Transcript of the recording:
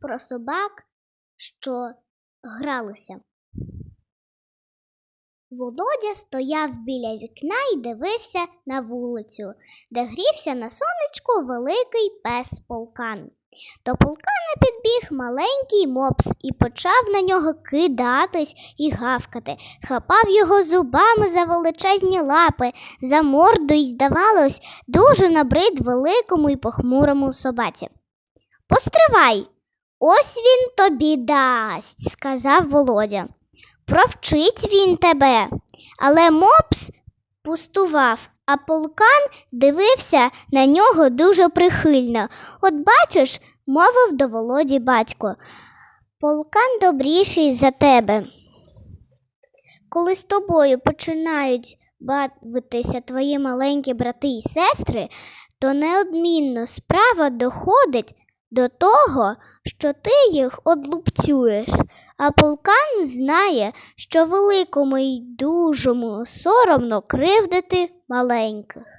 про собак, що гралися. Володя стояв біля вікна і дивився на вулицю, де грівся на сонечку великий пес полкан. До полкана підбіг маленький мопс і почав на нього кидатись і гавкати, хапав його зубами за величезні лапи, за морду й, здавалось, дуже набрид великому і похмурому собаці. Постривай, ось він тобі дасть, сказав Володя. Провчить він тебе. Але мопс пустував, а полкан дивився на нього дуже прихильно. От бачиш, мовив до Володі батько, полкан добріший за тебе. Коли з тобою починають бавитися твої маленькі брати і сестри, то неодмінно справа доходить до того, що ти їх одлупцюєш, а полкан знає, що великому й дужому соромно кривдити маленьких.